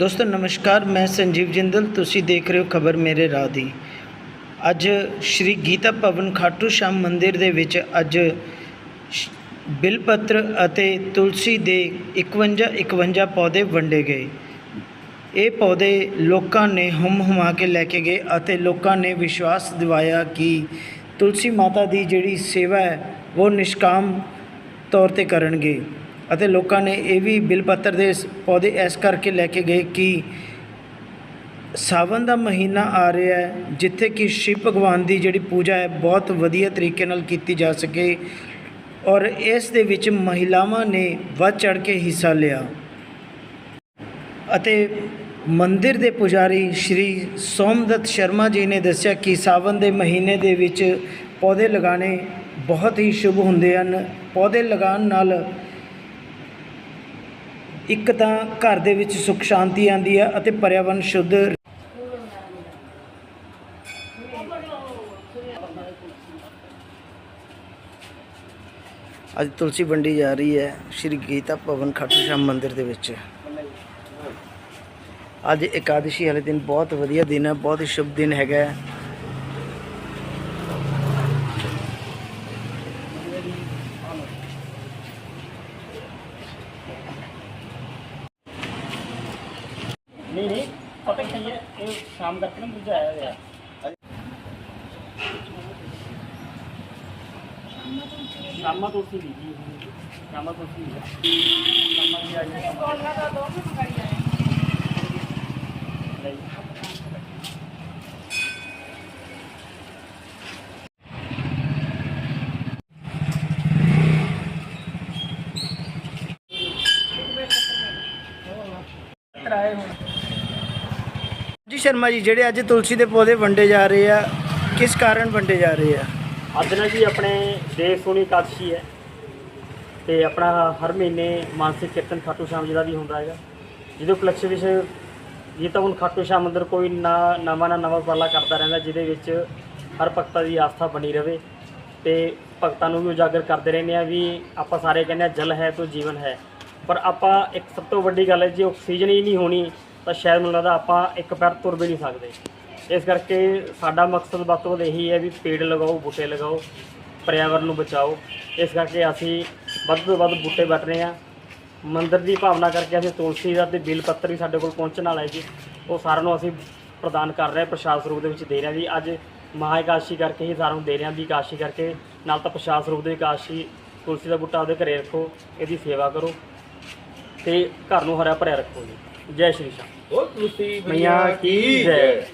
ਦੋਸਤੋ, ਨਮਸਕਾਰ, ਮੈਂ ਸੰਜੀਵ ਜਿੰਦਲ, ਤੁਸੀਂ ਦੇਖ ਰਹੇ ਹੋ ਖਬਰ ਮੇਰੇ ਰਾਹ ਦੀ। ਅੱਜ ਸ਼੍ਰੀ ਗੀਤਾ ਭਵਨ ਖਾਟੂ ਸ਼ਾਮ ਮੰਦਿਰ ਦੇ ਵਿੱਚ ਅੱਜ ਬਿਲਪੱਤਰ ਅਤੇ ਤੁਲਸੀ ਦੇ 51 51 ਪੌਦੇ ਵੰਡੇ ਗਏ। ਇਹ ਪੌਦੇ ਲੋਕਾਂ ਨੇ ਹੁਮ ਹੁਮਾ ਕੇ ਲੈ ਕੇ ਗਏ ਅਤੇ ਲੋਕਾਂ ਨੇ ਵਿਸ਼ਵਾਸ ਦਿਵਾਇਆ ਕਿ ਤੁਲਸੀ ਮਾਤਾ ਦੀ ਜਿਹੜੀ ਸੇਵਾ ਹੈ, ਉਹ ਨਿਸ਼ਕਾਮ ਤੌਰ ਤੇ ਕਰਨਗੇ। ਅਤੇ ਲੋਕਾਂ ਨੇ ਇਹ ਵੀ ਬਿਲ ਪੱਤਰ ਦੇ ਪੌਦੇ ਇਸ ਕਰਕੇ ਲੈ ਕੇ ਗਏ ਕਿ ਸਾਵਨ ਦਾ ਮਹੀਨਾ ਆ ਰਿਹਾ ਹੈ, ਜਿੱਥੇ ਕਿ ਸ਼ਿਵ ਭਗਵਾਨ ਦੀ ਜਿਹੜੀ ਪੂਜਾ ਹੈ, ਬਹੁਤ ਵਧੀਆ ਤਰੀਕੇ ਨਾਲ ਕੀਤੀ ਜਾ ਸਕੇ ਔਰ ਇਸ ਦੇ ਵਿੱਚ ਮਹਿਲਾਵਾਂ ਨੇ ਵੱਧ ਚੜ ਕੇ ਹਿੱਸਾ ਲਿਆ। ਅਤੇ ਮੰਦਿਰ ਦੇ ਪੁਜਾਰੀ ਸ਼੍ਰੀ ਸੋਮਦਤ ਸ਼ਰਮਾ ਜੀ ਨੇ ਦੱਸਿਆ ਕਿ ਸਾਵਨ ਦੇ ਮਹੀਨੇ ਦੇ ਵਿੱਚ ਪੌਦੇ ਲਗਾਉਣੇ ਬਹੁਤ ਹੀ ਸ਼ੁਭ ਹੁੰਦੇ ਹਨ। ਪੌਦੇ ਲਗਾਉਣ ਨਾਲ ਇੱਕ ਤਾਂ ਘਰ ਦੇ ਵਿੱਚ ਸੁੱਖ ਸ਼ਾਂਤੀ ਆਉਂਦੀ ਹੈ ਅਤੇ ਪਰਿਆਵਰਨ ਸ਼ੁੱਧ ਅੱਜ ਤੁਲਸੀ ਵੰਡੀ ਜਾ ਰਹੀ ਹੈ ਸ਼੍ਰੀ ਗੀਤਾ ਭਵਨ ਖਾਟੂ ਸ਼ਾਮ ਮੰਦਿਰ ਦੇ ਵਿੱਚ। ਅੱਜ ਇਕਾदशी ਵਾਲੇ ਦਿਨ ਬਹੁਤ ਵਧੀਆ ਦਿਨ ਹੈ, ਬਹੁਤ ਹੀ ਸ਼ੁਭ ਦਿਨ ਹੈਗਾ ਹੈ। ਨਹੀਂ ਨਹੀਂ ਪਤਾ ਕੀ ਹੈ ਇਹ ਸ਼ਾਮ ਕਰਕੇ ਨਾ ਮੁਰਝਾਇਆ ਹੋਇਆ ਸ਼ਾਮਾ ਤੋਂ ਸੀ ਜੀ ਸ਼ਾਮਾ ਤੋਂ ਸੀ ਸ਼ਾਮਾ ਦੀ ਆਈ ਨਹੀਂ ਤਰਾਏ ਹੁਣ ਜੀ ਸ਼ਰਮਾ ਜੀ, ਜਿਹੜੇ ਅੱਜ ਤੁਲਸੀ ਦੇ ਪੌਦੇ ਵੰਡੇ ਜਾ ਰਹੇ ਆ, ਕਿਸ ਕਾਰਨ ਵੰਡੇ ਜਾ ਰਹੇ ਆ? ਅੱਜ ਨਾ ਜੀ ਆਪਣੇ ਦੇਸ਼ ਸੋਨੀ ਇਕਾਦਸ਼ੀ ਹੈ ਤੇ ਆਪਣਾ ਹਰ ਮਹੀਨੇ ਮਾਨਸਿਕ ਕੀਰਤਨ ਖਾਟੂ ਸ਼ਾਮ ਜੀ ਦਾ ਵੀ ਹੁੰਦਾ ਹੈਗਾ। ਜਿਹਦੇ ਉਪਲਕਸ਼ ਵਿੱਚ ਇਹ ਤਾਂ ਹੁਣ ਖਾਟੂ ਸ਼ਾਮ ਅੰਦਰ ਕੋਈ ਨਾ ਨਵਾਂ ਨਾ ਨਵਾਂ ਪਾਲਾ ਕਰਦਾ ਰਹਿੰਦਾ, ਜਿਹਦੇ ਵਿੱਚ ਹਰ ਭਗਤਾਂ ਦੀ ਆਸਥਾ ਬਣੀ ਰਵੇ ਤੇ ਭਗਤਾਂ ਨੂੰ ਵੀ ਉਜਾਗਰ ਕਰਦੇ ਰਹਿੰਦੇ ਆ ਵੀ ਆਪਾਂ ਸਾਰੇ ਕਹਿੰਦੇ ਆ ਜਲ ਹੈ ਤਾਂ ਜੀਵਨ ਹੈ। ਪਰ ਆਪਾਂ ਇੱਕ ਸਭ ਤੋਂ ਵੱਡੀ ਗੱਲ ਹੈ ਜੇ, ਆਕਸੀਜਨ ਹੀ ਨਹੀਂ ਹੋਣੀ। ਤਾਂ ਸ਼ਾਇਦ ਮੈਨੂੰ ਲੱਗਦਾ ਆਪਾਂ ਇੱਕ ਪੈਰ ਤੁਰ ਵੀ ਨਹੀਂ ਸਕਦੇ। ਇਸ ਕਰਕੇ ਸਾਡਾ ਮਕਸਦ ਵੱਧ ਤੋਂ ਵੱਧ ਇਹੀ ਹੈ ਵੀ ਪੇੜ ਲਗਾਓ, ਬੂਟੇ ਲਗਾਓ, ਪਰਿਆਵਰਨ ਨੂੰ ਬਚਾਓ। ਇਸ ਕਰਕੇ ਅਸੀਂ ਵੱਧ ਤੋਂ ਵੱਧ ਬੂਟੇ ਵੱਟ ਰਹੇ ਹਾਂ ਮੰਦਰ ਦੀ ਭਾਵਨਾ ਕਰਕੇ ਅਸੀਂ ਤੁਲਸੀ ਦਾ ਤੇ ਬਿਲ ਪੱਤਰ ਵੀ ਸਾਡੇ ਕੋਲ ਪਹੁੰਚਣ ਵਾਲਾ ਹੈ ਜੀ। ਉਹ ਸਾਰਿਆਂ ਨੂੰ ਅਸੀਂ ਪ੍ਰਦਾਨ ਕਰ ਰਹੇ ਹਾਂ ਪ੍ਰਸ਼ਾਦ ਸਰੂਪ ਦੇ ਵਿੱਚ ਦੇ ਰਹੇ ਜੀ। ਅੱਜ ਮਹਾ ਇਕਾਦਸ਼ੀ ਕਰਕੇ ਹੀ ਸਾਰਿਆਂ ਨੂੰ ਦੇ ਰਹੇ ਦੀ ਵੀ ਕਰਕੇ। ਨਾਲ ਤਾਂ ਪ੍ਰਸ਼ਾਦ ਸਰੂਪ ਦੇ ਇਕਾਦਸ਼ੀ ਤੁਲਸੀ ਦਾ ਬੂਟਾ ਉਹਦੇ ਘਰੇ ਰੱਖੋ, ਇਹਦੀ ਸੇਵਾ ਕਰੋ। ਤੇ ਘਰ ਨੂੰ ਹਰਿਆ ਭਰਿਆ ਰੱਖੋ ਜੀ। ਜੈ ਸ਼੍ਰੀ ਸ਼ਾਮ ਉਹ ਤੁਸੀਂ ਮਈਆ ਕੀ ਜੈ?